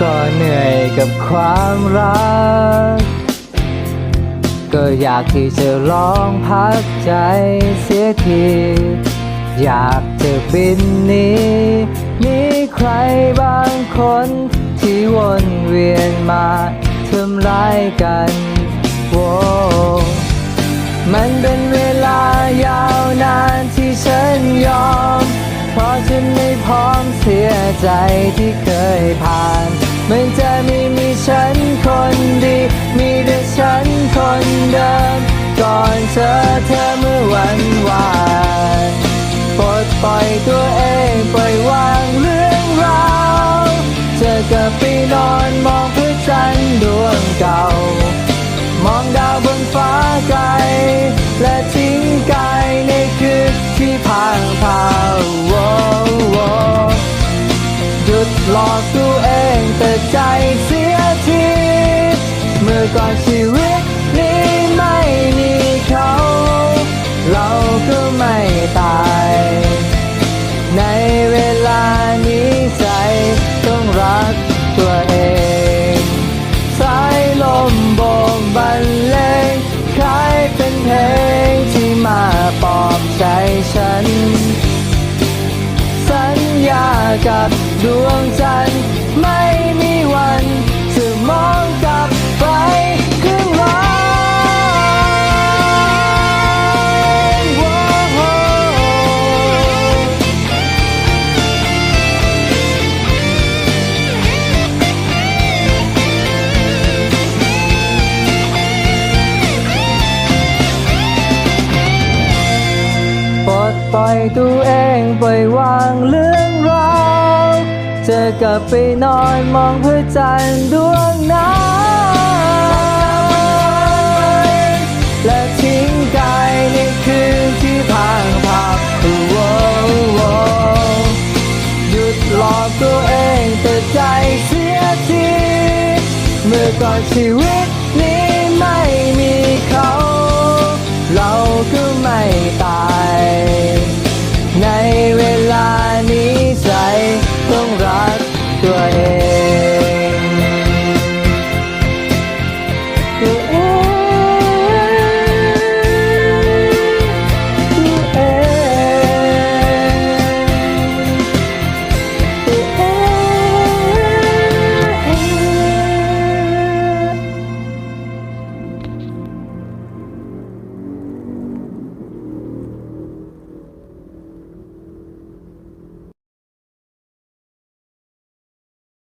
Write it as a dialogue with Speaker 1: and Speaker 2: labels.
Speaker 1: ก็เหนื่อยกับความรัก ก็อยากที่จะลองพักใจเสียที อยากจะบินหนี้ มีใครบางคนที่วนเวียนมาทำร้ายกันโว้มันเป็นเวลายาวนานที่ฉันยอม เพราะฉันไม่พร้อมเสียใจที่เคยผ่าน มันจะไม่มีฉันคนดี มีแต่ฉันคนเดิม ก่อนเจอเธอเมื่อวันวานปลดปล่อยตัวเองปล่อยวางเรื่องราวเจอกับไปนอนมองพระจันทร์ดวงเก่า มองดาวบนฟ้าไกลและ หลอกตัวเองแต่ใจเสียที เมื่อก่อนชีวิต กับดวงจันทร์ไม่มีวันจะมองกลับไปข้างหลังว้โหปลดปล่อยตัวเองปล่อยวางเรื่องร เจอกลับไปนอนมองพระจันทร์ดวงนั้นและทิ้งกายในคืนที่พังพับโว้โว้หยุดหลอกตัวเองแต่ใจเสียที เมื่อก่อนชีวิต